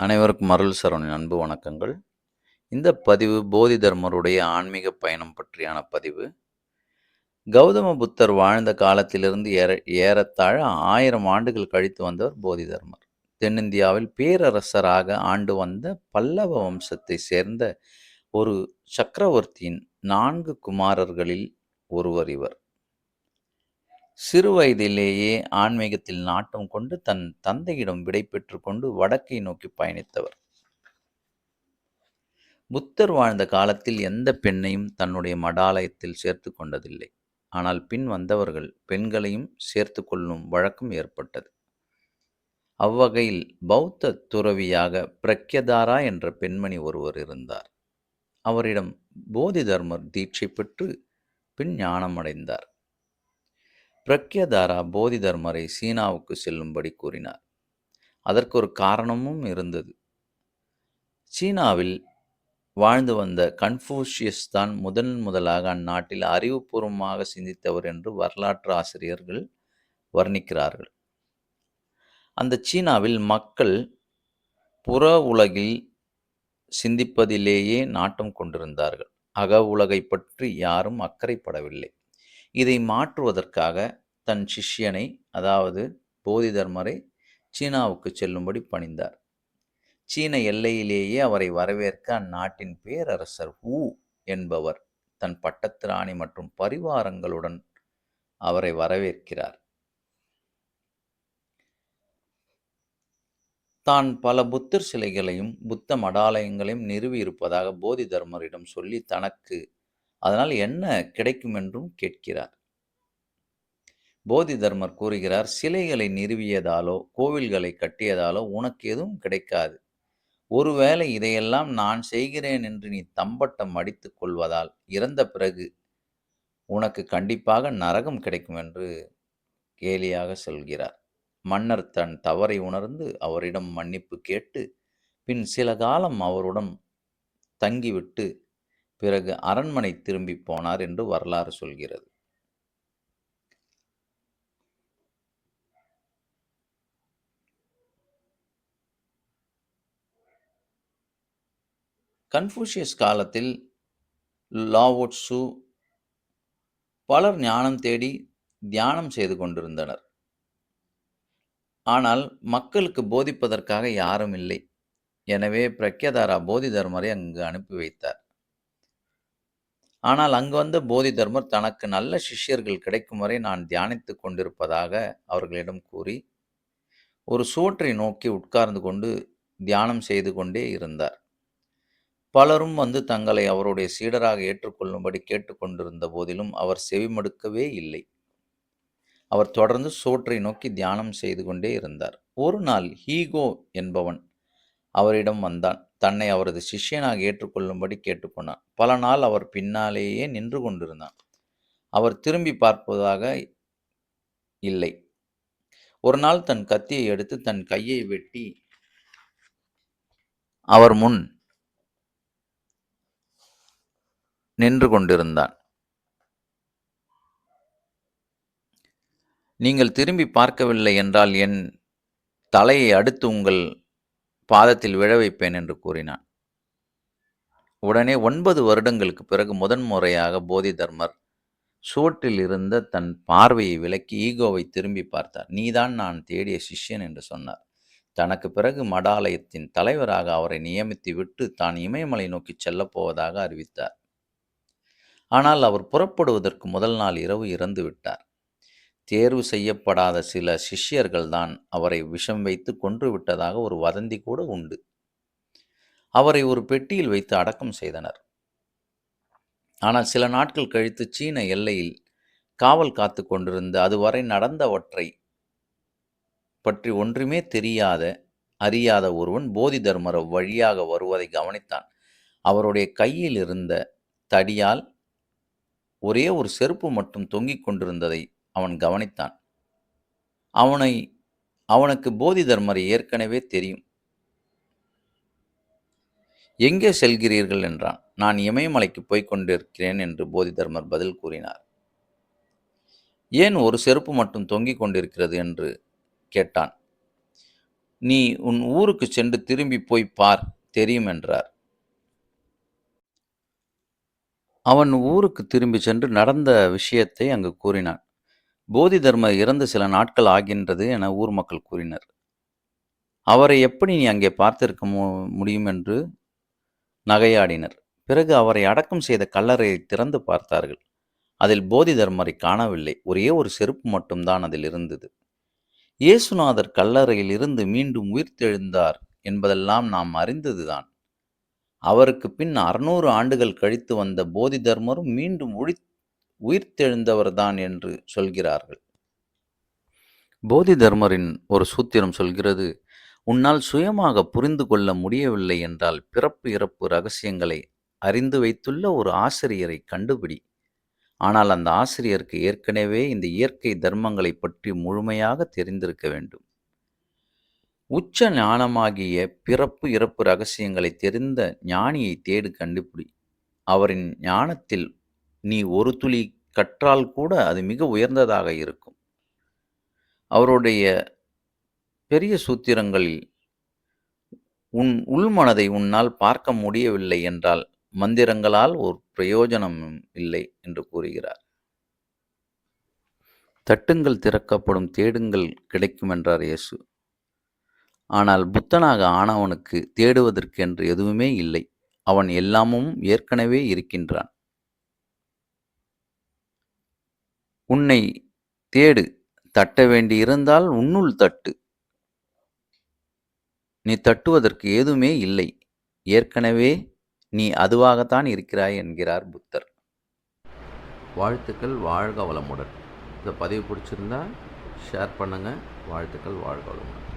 அனைவருக்கும் அருள் சரவணின் அன்பு வணக்கங்கள். இந்த பதிவு போதி தர்மருடைய ஆன்மீக பயணம் பற்றியான பதிவு. கௌதம புத்தர் வாழ்ந்த காலத்திலிருந்து ஏற ஏறத்தாழ ஆயிரம் ஆண்டுகள் கழித்து வந்தவர் போதி தர்மர். தென்னிந்தியாவில் பேரரசராக ஆண்டு வந்த பல்லவ வம்சத்தை சேர்ந்த ஒரு சக்கரவர்த்தியின் நான்கு குமாரர்களில் ஒருவர் இவர். சிறு வயதிலேயே ஆன்மீகத்தில் நாட்டம் கொண்டு தன் தந்தையிடம் விடை கொண்டு வடக்கை நோக்கி பயணித்தவர். புத்தர் வாழ்ந்த காலத்தில் எந்த பெண்ணையும் தன்னுடைய மடாலயத்தில் சேர்த்து கொண்டதில்லை. ஆனால் பின் வந்தவர்கள் பெண்களையும் சேர்த்து கொள்ளும் வழக்கம் ஏற்பட்டது. அவ்வகையில் பௌத்த துறவியாக பிரக்யதாரா என்ற பெண்மணி ஒருவர் இருந்தார். அவரிடம் போதி தர்மர் தீட்சை பெற்று பின் ஞானமடைந்தார். பிரக்யதாரா போதி தர்மரை சீனாவுக்கு செல்லும்படி கூறினார். அதற்கு ஒரு காரணமும் இருந்தது. சீனாவில் வாழ்ந்து வந்த கன்ஃபூஷியஸ் தான் முதன் முதலாக அந்நாட்டில் அறிவுபூர்வமாக சிந்தித்தவர் என்று வரலாற்று ஆசிரியர்கள் வர்ணிக்கிறார்கள். அந்த சீனாவில் மக்கள் புற உலகில் சிந்திப்பதிலேயே நாட்டம் கொண்டிருந்தார்கள். அக உலகை பற்றி யாரும் அக்கறைப்படவில்லை. இதை மாற்றுவதற்காக தன் சிஷ்யனை அதாவது போதி தர்மரை சீனாவுக்கு செல்லும்படி பணிந்தார். சீன எல்லையிலேயே அவரை வரவேற்க அந்நாட்டின் பேரரசர் ஹூ என்பவர் தன் பட்டத்து ராணி மற்றும் பரிவாரங்களுடன் அவரை வரவேற்கிறார். தான் பல புத்தர் சிலைகளையும் புத்த மடாலயங்களையும் நிறுவி இருப்பதாக போதி தர்மரிடம் சொல்லி தனக்கு அதனால் என்ன கிடைக்கும் என்றும் கேட்கிறார். போதி தர்மர் கூறுகிறார் சிலைகளை நிறுவியதாலோ கோவில்களை கட்டியதாலோ உனக்கு எதுவும் கிடைக்காது. ஒருவேளை இதையெல்லாம் நான் செய்கிறேன் என்று நீ தம்பட்டம் அடித்து கொள்வதால் இறந்த பிறகு உனக்கு கண்டிப்பாக நரகம் கிடைக்கும் என்று கேலியாக சொல்கிறார். மன்னர் தன் தவறை உணர்ந்து அவரிடம் மன்னிப்பு கேட்டு பின் சில காலம் அவருடன் தங்கிவிட்டு பிறகு அரண்மனை திரும்பி போனார் என்று வரலாறு சொல்கிறது. கன்ஃபூஷியஸ் காலத்தில் லாவோட்ஸு பலர் ஞானம் தேடி தியானம் செய்து கொண்டிருந்தனர். ஆனால் மக்களுக்கு போதிப்பதற்காக யாரும் இல்லை. எனவே பிரக்யதாரா போதி தர்மரை அங்கு அனுப்பி வைத்தார். ஆனால் அங்கு வந்த போதி தர்மர் தனக்கு நல்ல சிஷ்யர்கள் கிடைக்கும் வரை நான் தியானித்து கொண்டிருப்பதாக அவர்களிடம் கூறி ஒரு சுவற்றை நோக்கி உட்கார்ந்து கொண்டு தியானம் செய்து கொண்டே இருந்தார். பலரும் வந்து தங்களை அவருடைய சீடராக ஏற்றுக்கொள்ளும்படி கேட்டுக்கொண்டிருந்த போதிலும் அவர் செவிமடுக்கவே இல்லை. அவர் தொடர்ந்து சோற்றை நோக்கி தியானம் செய்து கொண்டே இருந்தார். ஒரு நாள் ஹீகோ என்பவன் அவரிடம் வந்தான். தன்னை அவரது சிஷ்யனாக ஏற்றுக்கொள்ளும்படி கேட்டுக்கொண்டான். பல நாள் அவர் பின்னாலேயே நின்று கொண்டிருந்தான். அவர் திரும்பி பார்ப்பதாக இல்லை. ஒரு நாள் தன் கத்தியை எடுத்து தன் கையை வெட்டி அவர் முன் நின்று கொண்டிருந்தான். நீங்கள் திரும்பி பார்க்கவில்லை என்றால் என் தலையை அடுத்து உங்கள் பாதத்தில் விழ வைப்பேன் என்று கூறினான். உடனே ஒன்பது வருடங்களுக்கு பிறகு முதன்முறையாக போதி தர்மர் சுவற்றில் இருந்த தன் பார்வையை விலக்கி ஈகோவை திரும்பி பார்த்தார். நீதான் நான் தேடிய சிஷ்யன் என்று சொன்னார். தனக்கு பிறகு மடாலயத்தின் தலைவராக அவரை நியமித்து விட்டு தான் இமயமலை நோக்கி செல்லப் போவதாக அறிவித்தார். ஆனால் அவர் புறப்படுவதற்கு முதல் நாள் இரவு இறந்து விட்டார். தேர்வு செய்யப்படாத சில சிஷ்யர்கள் தான் அவரை விஷம் வைத்து கொன்று விட்டதாக ஒரு வதந்தி கூட உண்டு. அவரை ஒரு பெட்டியில் வைத்து அடக்கம் செய்தனர். ஆனால் சில நாட்கள் கழித்து சீன எல்லையில் காவல் காத்து கொண்டிருந்த அதுவரை நடந்தவற்றை பற்றி ஒன்றுமே தெரியாத அறியாத ஒருவன் போதி தர்மர வழியாக வருவதை கவனித்தான். அவருடைய கையில் இருந்த தடியால் ஒரே ஒரு செருப்பு மட்டும் தொங்கிக் கொண்டிருந்ததை அவன் கவனித்தான். அவனை அவனுக்கு போதி தர்மரை ஏற்கனவே தெரியும். எங்கே செல்கிறீர்கள்? என்றான். நான் இமயமலைக்கு போய்க் கொண்டிருக்கிறேன் என்று போதி தர்மர் பதில் கூறினார். ஏன் ஒரு செருப்பு மட்டும் தொங்கிக் கொண்டிருக்கிறது? என்று கேட்டான். நீ உன் ஊருக்கு சென்று திரும்பி போய் பார் தெரியும் என்றார். அவன் ஊருக்குத் திரும்பி சென்று நடந்த விஷயத்தை அங்கு கூறினான். போதிதர்மர் இறந்து சில நாட்கள் ஆகின்றது என ஊர் மக்கள் கூறினர். அவரை எப்படி நீ அங்கே பார்த்திருக்க மு முடியும் என்று நகையாடினர். பிறகு அவரை அடக்கம் செய்த கல்லறையை திறந்து பார்த்தார்கள். அதில் போதிதர்மரைக் காணவில்லை. ஒரே ஒரு செருப்பு மட்டும்தான் அதில் இருந்தது. இயேசுநாதர் கல்லறையில் இருந்து மீண்டும் உயிர்த்தெழுந்தார் என்பதெல்லாம் நாம் அறிந்ததுதான். அவருக்கு பின் அறுநூறு ஆண்டுகள் கழித்து வந்த போதிதர்மரும் மீண்டும் ஒழி உயிர்த்தெழுந்தவர்தான் என்று சொல்கிறார்கள். போதிதர்மரின் ஒரு சூத்திரம் சொல்கிறது உன்னால் சுயமாக புரிந்து கொள்ள முடியவில்லை என்றால் பிறப்பு இறப்பு ரகசியங்களை அறிந்து வைத்துள்ள ஒரு ஆசிரியரைக் கண்டுபிடி. ஆனால் அந்த ஆசிரியருக்கு ஏற்கனவே இந்த இயற்கை தர்மங்களைப் பற்றி முழுமையாக தெரிந்திருக்க வேண்டும். உச்ச ஞானமாகிய பிறப்பு இறப்பு ரகசியங்களை தெரிந்த ஞானியைத் தேடு கண்டுபிடி. அவரின் ஞானத்தில் நீ ஒரு துளி கற்றால் கூட அது மிக உயர்ந்ததாக இருக்கும். அவருடைய பெரிய சூத்திரங்களில் உன் உள்மனதை உன்னால் பார்க்க முடியவில்லை என்றால் மந்திரங்களால் ஒரு பிரயோஜனமும் இல்லை என்று கூறுகிறார். தட்டுங்கள் திறக்கப்படும் தேடுங்கள் கிடைக்கும் என்றார் இயேசு. ஆனால் புத்தனாக ஆனவனுக்கு தேடுவதற்கென்று எதுவுமே இல்லை. அவன் எல்லாமும் ஏற்கனவே இருக்கின்றான். உன்னை தேடு தட்ட வேண்டியிருந்தால் உன்னுள் தட்டு. நீ தட்டுவதற்கு ஏதுமே இல்லை. ஏற்கனவே நீ அதுவாகத்தான் இருக்கிறாய் என்கிறார் புத்தர். வாழ்த்துக்கள் வாழ்க வளமுடன். இந்த பதிவு பிடிச்சிருந்தா ஷேர் பண்ணுங்கள் வாழ்த்துக்கள் வாழ்க வளமுடன்.